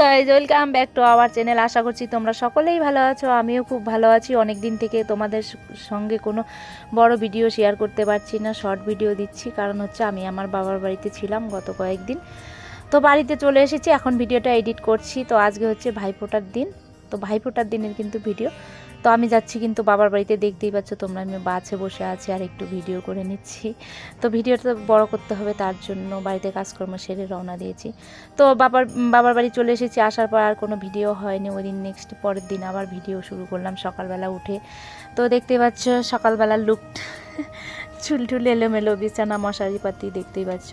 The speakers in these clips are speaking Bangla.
Guys welcome back to our channel আশা করছি তোমরা সকলেই ভালো আছো। আমিও খুব ভালো আছি। অনেক দিন থেকে তোমাদের সঙ্গে কোনো বড় ভিডিও শেয়ার করতে পারছি না শর্ট ভিডিও দিচ্ছি। কারণ হচ্ছে আমি আমার বাবার বাড়িতে ছিলাম গত কয়েকদিন। তো বাড়িতে চলে এসেছি, এখন ভিডিওটা এডিট করছি। তো আজকে হচ্ছে ভাইফোঁটার দিন। তো ভাইফোঁটার দিনের কিন্তু ভিডিও তো আমি যাচ্ছি কিন্তু বাবার বাড়িতে, দেখতেই পাচ্ছ তোমরা, আমি বাসে বসে আছি আর একটু ভিডিও করে নিচ্ছি। তো ভিডিওটা বড় করতে হবে, তার জন্য বাড়িতে কাজকর্ম সেরে রওনা দিয়েছি। তো বাবার বাবার বাড়ি চলে এসেছি, আসার পর আর কোনো ভিডিও হয়নি, ওই দিন নেক্সট পরের দিন আবার ভিডিও শুরু করলাম সকালবেলা উঠে। তো দেখতে পাচ্ছ সকালবেলার লুক চুল টুল এলোমেলো, বিছানা, মশারি পাতি দেখতেই পাচ্ছ।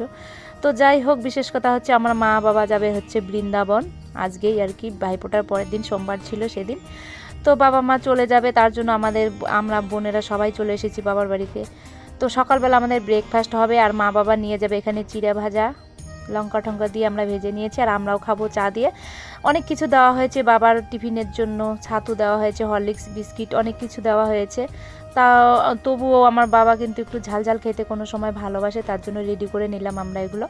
তো যাই হোক, বিশেষ কথা হচ্ছে আমার মা বাবা যাবে হচ্ছে বৃন্দাবন। আজকেই আর কি, ভাইফোঁটার পরের দিন, সোমবার ছিল সেদিন। তো বাবা মা চলে যাবে, তার জন্য আমাদের আমরা বোনেরা সবাই চলে এসেছি বাবার বাড়িতে। তো সকালবেলা আমাদের ব্রেকফাস্ট হবে আর মা বাবা নিয়ে যাবে এখানে চিড়ে ভাজা, লঙ্কা টঙ্কা দিয়ে আমরা ভেজে নিয়েছি আর আমরাও খাব চা দিয়ে। অনেক কিছু দেওয়া হয়েছে, বাবার টিফিনের জন্য ছাতু দেওয়া হয়েছে, হরলিক্স, বিস্কিট অনেক কিছু দেওয়া হয়েছে। তা, তবুও আমার বাবা কিন্তু একটু ঝাল ঝাল খেতে কোনো সময় ভালোবাসে, তার জন্য রেডি করে নিলাম আমরা এগুলো।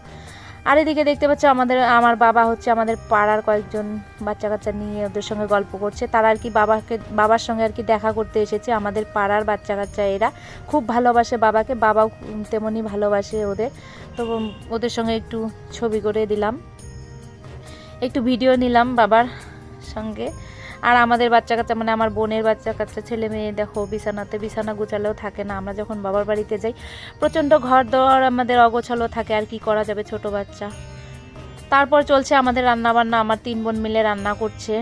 আর এদিকে দেখতে পাচ্ছ আমাদের, আমার বাবা হচ্ছে আমাদের পাড়ার কয়েকজন বাচ্চা কাচ্চা নিয়ে ওদের সঙ্গে গল্প করছে। তারা আর কি বাবাকে, বাবার সঙ্গে আর কি দেখা করতে এসেছে। আমাদের পাড়ার বাচ্চা কাচ্চা এরা খুব ভালোবাসে বাবাকে। বাবাও তেমনই ভালোবাসে ওদের। তো ওদের সঙ্গে একটু ছবি করে দিলাম। একটু ভিডিও নিলাম বাবার সঙ্গে। আর আমাদের বাচ্চা কাচ্চা মানে আমার বোনের বাচ্চা কাচ্চা, ছেলে মেয়ে, দেখো, বিছানাতে বিছানা গুছালেও থাকে না। আমরা যখন বাবার বাড়িতে যাই, প্রচণ্ড ঘর দর আমাদের অগোছালো থাকে, আর কি করা যাবে ছোট বাচ্চা। তারপর চলছে আমাদের রান্না বান্না আমার তিন বোন মিলে রান্না করছে।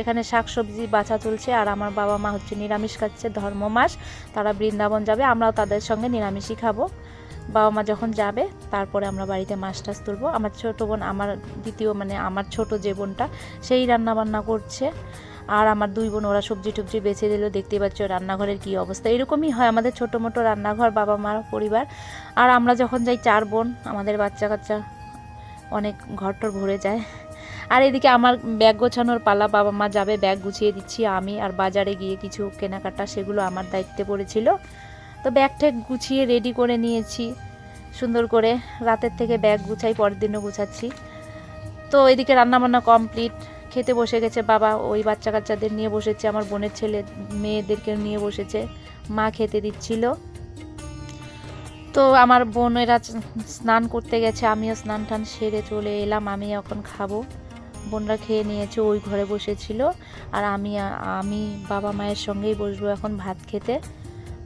এখানে শাক সবজি বাছা চলছে, আর আমার বাবা মা হচ্ছে নিরামিষ খাচ্ছে ধর্ম মাস তারা বৃন্দাবন যাবে, আমরাও তাদের সঙ্গে নিরামিষই খাব। বাবা মা যখন যাবে, তারপরে আমরা বাড়িতে মাছ টাছ তুলবো। আমার ছোট বোন, আমার দ্বিতীয় মানে আমার ছোট যে বোনটা, সেই রান্না বান্না করছে। আর আমার দুই বোন, ওরা সবজি টবজি বেছে দিল, দেখতেই পাচ্ছ রান্নাঘরের কী অবস্থা। এরকমই হয় আমাদের ছোটো মোটো রান্নাঘর, বাবা মার পরিবার। আর আমরা যখন যাই, চার বোন, আমাদের বাচ্চা কাচ্চা অনেক ঘরটর ভরে যায়। আর এদিকে আমার ব্যাগ গোছানোর পালা, বাবা মা যাবে, ব্যাগ গুছিয়ে দিচ্ছি। আমি আর বাজারে গিয়ে কিছু কেনাকাটা, সেগুলো আমার দায়িত্বে পড়েছিল। তো ব্যাগ ট্যাগ গুছিয়ে রেডি করে নিয়েছি। সুন্দর করে রাতের থেকে ব্যাগ গুছাই, পরের দিনও গুছাচ্ছি। তো এদিকে রান্নাবান্না কমপ্লিট খেতে বসে গেছে বাবা, ওই বাচ্চা কাচ্চাদের নিয়ে বসেছে, আমার বোনের ছেলে মেয়েদেরকে নিয়ে বসেছে। মা খেতে দিচ্ছিল। তো আমার বোনেরা স্নান করতে গেছে, আমিও স্নান টান সেরে চলে এলাম, আমি এখন খাব। বোনরা খেয়ে নিয়েছে, ওই ঘরে বসেছিল। আর আমি আমি বাবা মায়ের সঙ্গেই বসবো এখন ভাত খেতে।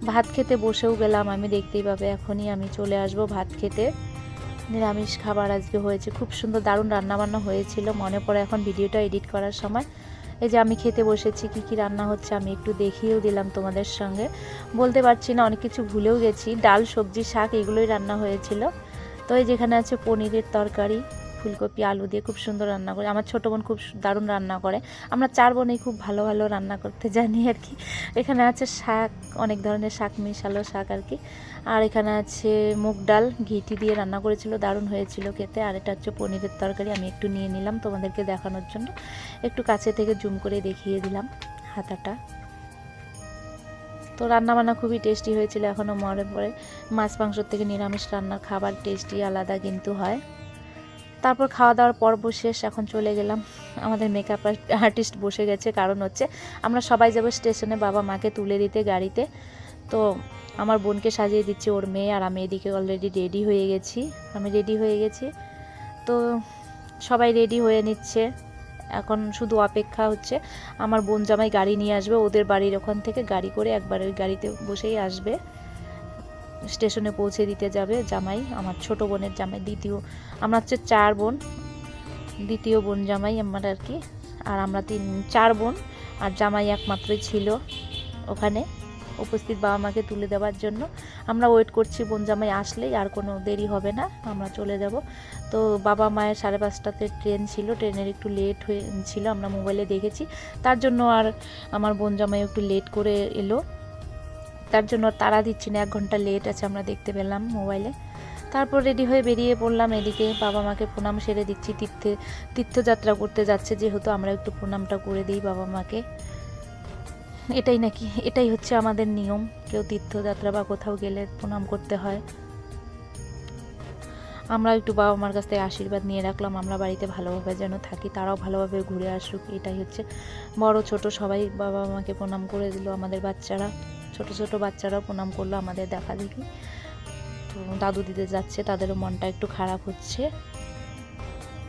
ভাত খেতে বসেও গেলাম, আমি দেখতেই পাবে, এখনই আমি চলে আসব ভাত খেতে। নিরামিষ খাবার আজকে হয়েছে, খুব সুন্দর দারুণ রান্নাবান্না হয়েছিল, মনে পড়ে এখন ভিডিওটা এডিট করার সময়। এই যে আমি খেতে বসেছি, কি কি রান্না হচ্ছে আমি একটু দেখিয়েও দিলাম তোমাদের সঙ্গে। বলতে পারছি না, অনেক কিছু ভুলেও গেছি, ডাল, সবজি, শাক, এগুলোই রান্না হয়েছিল। তো এই যেখানে আছে পনিরের তরকারি ফুলকপি, আলু দিয়ে খুব সুন্দর রান্না করি, আমার ছোটো বোন খুব দারুণ রান্না করে। আমরা চার বোনেই খুব ভালো ভালো রান্না করতে জানি আর কি। এখানে আছে শাক, অনেক ধরনের শাক, মিশালো শাক আর কি। আর এখানে আছে মুগ ডাল, ঘিটি দিয়ে রান্না করেছিল, দারুণ হয়েছিল খেতে। আর এটা হচ্ছে পনিরের তরকারি, আমি একটু নিয়ে নিলাম তোমাদেরকে দেখানোর জন্য। একটু কাছে থেকে জুম করে দেখিয়ে দিলাম হাতাটা। তো রান্নাবান্না খুবই টেস্টি হয়েছিল এখনও মনে পড়ে। মাছ, মাংসর থেকে নিরামিষ রান্নার খাবার টেস্টি, আলাদা কিন্তু হয়। তারপর খাওয়া দাওয়ার পর্ব শেষ, এখন চলে গেলাম। আমাদের মেকআপ আর্টিস্ট বসে গেছে, কারণ হচ্ছে আমরা সবাই যাব স্টেশনে বাবা মাকে তুলে দিতে গাড়িতে। তো আমার বোনকে সাজিয়ে দিচ্ছে ওর মেয়ে, আর আমি এদিকে অলরেডি রেডি হয়ে গেছি। আমি রেডি হয়ে গেছি। তো সবাই রেডি হয়ে নিচ্ছে। এখন শুধু অপেক্ষা হচ্ছে, আমার বোন জামাই গাড়ি নিয়ে আসবে, ওদের বাড়ির ওখান থেকে গাড়ি করে একবার ওই গাড়িতে বসেই আসবে। স্টেশনে পৌঁছে দিতে যাবে জামাই, আমার ছোট বোনের জামাই, দ্বিতীয়, আমরা হচ্ছে চার বোন, দ্বিতীয় বোন জামাই আমার আর কি, আর আমরা তিন, চার বোন, আর জামাই একমাত্রই ছিল ওখানে, উপস্থিত বাবা মাকে তুলে দেওয়ার জন্য। আমরা ওয়েট করছি বোন জামাই আসলেই, আর কোনো দেরি হবে না, আমরা চলে যাব। তো বাবা মায়ের সাড়ে পাঁচটাতে ট্রেন ছিল, ট্রেনের একটু লেট হয়ে, ছিল, আমরা মোবাইলে দেখেছি। তার জন্য আর আমার বোন জামাই একটু লেট করে এলো। তার জন্য তারা দিচ্ছি না, এক ঘণ্টা লেট আছে আমরা দেখতে পেলাম মোবাইলে তারপর রেডি হয়ে বেরিয়ে পড়লাম এদিকে, বাবা মাকে প্রণাম সেরে দিচ্ছি, তীর্থে, তীর্থযাত্রা করতে যাচ্ছে, যেহেতু আমরা একটু প্রণামটা করে দিই বাবা মাকে। এটাই নাকি, এটাই হচ্ছে আমাদের নিয়ম, কেউ তীর্থযাত্রা বা কোথাও গেলে প্রণাম করতে হয়। আমরা একটু বাবা মার কাছ থেকে আশীর্বাদ নিয়ে রাখলাম, আমরা বাড়িতে ভালোভাবে যেন থাকি, তারাও ভালোভাবে ঘুরে আসুক, এটাই হচ্ছে। বড়, ছোট সবাই বাবা মাকে প্রণাম করে দিল আমাদের বাচ্চারা। ছোট ছোট বাচ্চারাও প্রণাম করল আমাদের দেখা দেখি। তো দাদু দিতে যাচ্ছে, তাদেরও মনটা একটু খারাপ হচ্ছে।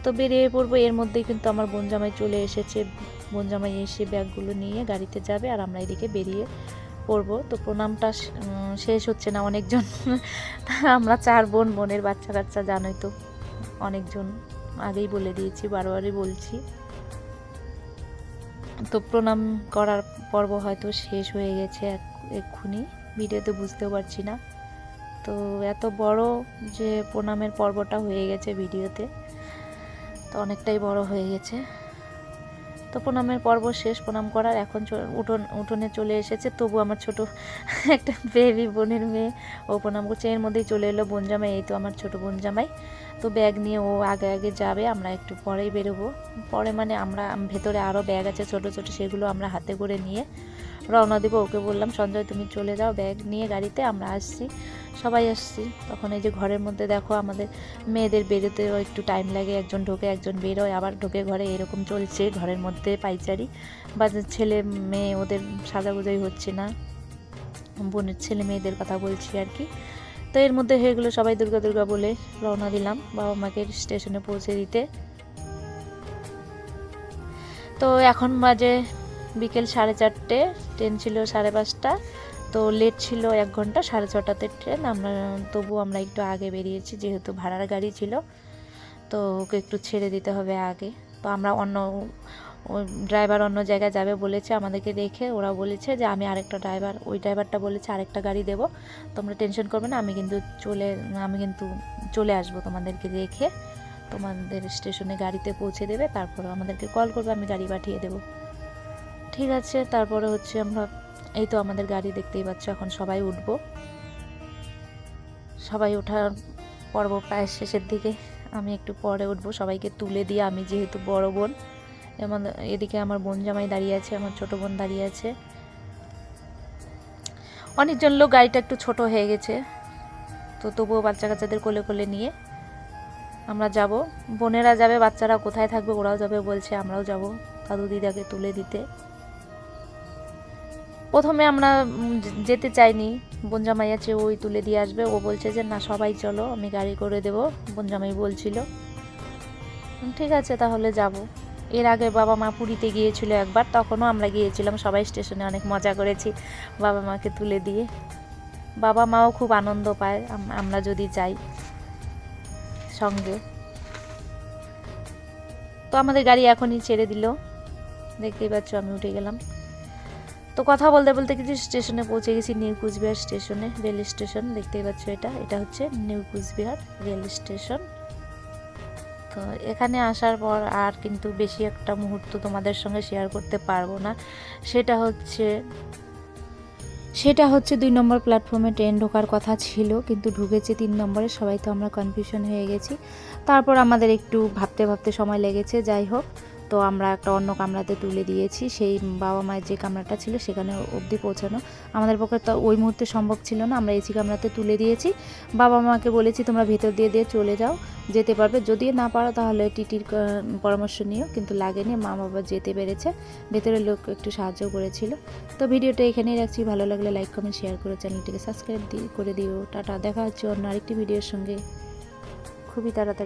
তো বেরিয়ে পড়ব, এর মধ্যেই কিন্তু আমার বোন জামাই চলে এসেছে। বোন জামাই এসে ব্যাগগুলো নিয়ে গাড়িতে যাবে আর আমরা এদিকে বেরিয়ে পড়ব। তো প্রণামটা শেষ হচ্ছে না অনেকজন। আমরা চার বোন, বোনের বাচ্চা কাচ্চা জানোই তো, অনেকজন আগেই বলে দিয়েছি, বারবারই বলছি। তো প্রণাম করার পর্ব হয়তো শেষ হয়ে গেছে এক্ষুনি, ভিডিওতে বুঝতেও পারছি না। তো এত বড় যে প্রণামের পর্বটা হয়ে গেছে ভিডিওতে, তো অনেকটাই বড় হয়ে গেছে। তো প্রণামের পর্ব শেষ, প্রণাম করার এখন উঠোন, উঠোনে চলে এসেছে। তবু আমার ছোট একটা বেবি বোনের মেয়ে, ও প্রণাম করছে। এর মধ্যেই চলে এলো বোন জামাই এই তো আমার ছোট বোন জামাই তো ব্যাগ নিয়ে ও আগে আগে যাবে, আমরা একটু পরেই বেরোবো। পরে মানে আমরা, ভেতরে আরও ব্যাগ আছে ছোট ছোট, সেগুলো আমরা হাতে করে নিয়ে রওনা দিব, ওকে বললাম, সঞ্জয়, তুমি চলে যাও, ব্যাগ নিয়ে গাড়িতে, আমরা আসছি। সবাই আসছি। তখন এই যে ঘরের মধ্যে দেখো, আমাদের মেয়েদের বেরোতেও একটু টাইম লাগে, একজন ঢোকে, একজন বেরোয়, আবার ঢোকে ঘরে, এরকম চলছে ঘরের মধ্যে পাইচারি। বা ছেলে মেয়ে, ওদের সাজাগুজাই হচ্ছে না। বোনের ছেলে মেয়েদের কথা বলছি আর কি। তো এর মধ্যে হয়ে গেলো সবাই দুর্গা দুর্গা বলে রওনা দিলাম বাবা মাকে স্টেশনে পৌঁছে দিতে। তো এখন বাজে বিকেল সাড়ে চারটে ট্রেন ছিল সাড়ে পাঁচটা, তো লেট ছিল এক ঘণ্টা, সাড়ে ছটাতে ট্রেন আমরা, তবু আমরা একটু আগে বেরিয়েছি যেহেতু ভাড়ার গাড়ি ছিল, তো ওকে একটু ছেড়ে দিতে হবে আগে। তো আমরা অন্য ড্রাইভার অন্য জায়গায় যাবে বলেছে, আমাদেরকে দেখে ওরা বলেছে যে আমি আরেকটা ড্রাইভার ওই ড্রাইভারটা বলেছে আরেকটা গাড়ি দেবো, তোমরা টেনশন করবে না, আমি কিন্তু চলে, আমি কিন্তু চলে আসব তোমাদেরকে রেখে তোমাদের স্টেশনে গাড়িতে পৌঁছে দেবে, তারপর আমাদেরকে কল করবে, আমি গাড়ি পাঠিয়ে দেবো। ঠিক আছে, তারপরে হচ্ছে আমরা, এই তো আমাদের গাড়ি দেখতেই পাচ্ছ, এখন সবাই উঠবো। সবাই ওঠার পর্ব প্রায় শেষের দিকে, আমি একটু পরে উঠবো, সবাইকে তুলে দিয়ে আমি যেহেতু বড় বোন যেমন এদিকে আমার বোন জামাই দাঁড়িয়ে আছে, আমার ছোট বোন দাঁড়িয়ে আছে। অনেকজন লোক গাড়িটা একটু ছোট হয়ে গেছে, তো তবুও বাচ্চা কাচ্চাদের কোলে কোলে নিয়ে আমরা যাব। বোনেরা যাবে বাচ্চারা কোথায় থাকবে, ওরাও যাবে বলছে, আমরাও যাব, দাদু দিদাকে তুলে দিতে। প্রথমে আমরা যেতে চাইনি। বনজামাই আছে ওই তুলে দিয়ে আসবে, ও বলছে যে, না, সবাই চলো, আমি গাড়ি করে দেবো, বনজামাই বলছিল। ঠিক আছে, তাহলে যাব। এর আগে বাবা মা পুরীতে গিয়েছিল একবার, তখনও আমরা গিয়েছিলাম, সবাই স্টেশনে অনেক মজা করেছি বাবা মাকে তুলে দিয়ে। বাবা মাও খুব আনন্দ পায় আমরা যদি যাই সঙ্গে। তো আমাদের গাড়ি এখনই ছেড়ে দিল। দেখতেই পাচ্ছ, আমি উঠে গেলাম। তো কথা বলতে বলতে কিছু স্টেশনে পৌঁছে গেছি, নিউ কুচবিহার স্টেশনে, রেল স্টেশন, দেখতেই পাচ্ছ এটা। এটা হচ্ছে নিউ কুচবিহার রেল স্টেশন। তো এখানে আসার পর আর কিন্তু বেশি একটা মুহূর্ত তোমাদের সঙ্গে শেয়ার করতে পারব না। সেটা হচ্ছে সেটা হচ্ছে দুই নম্বর প্ল্যাটফর্মে ট্রেন ঢোকার কথা ছিল, কিন্তু ঢুকেছে তিন নম্বরে, সবাই তো আমরা কনফিউশন হয়ে গেছি। তারপর আমাদের একটু ভাবতে ভাবতে সময় লেগেছে, যাই হোক। তো আমরা একটা অন্য কামরাতে তুলে দিয়েছি। সেই বাবা মায়ের যে কামরাটা ছিল সেখানে অবধি পৌঁছানো। আমাদের পক্ষে তো ওই মুহূর্তে সম্ভব ছিল না। আমরা এসি কামরাতে তুলে দিয়েছি। বাবা মাকে বলেছি, তোমরা ভেতর দিয়ে দিয়ে চলে যাও। যেতে পারবে। যদি না পারো তাহলে টিটির পরামর্শ নিও। কিন্তু লাগেনি। মা বাবা যেতে পেরেছে। ভেতরের লোক একটু সাহায্য করেছিল। তো ভিডিওটা এখানেই রাখছি। ভালো লাগলে লাইক, কমেন্ট, শেয়ার করে চ্যানেলটিকে সাবস্ক্রাইব করে দিও। টাটা। দেখা হচ্ছে অন্য আরেকটি ভিডিওর সঙ্গে। খুবই তাড়াতাড়ি।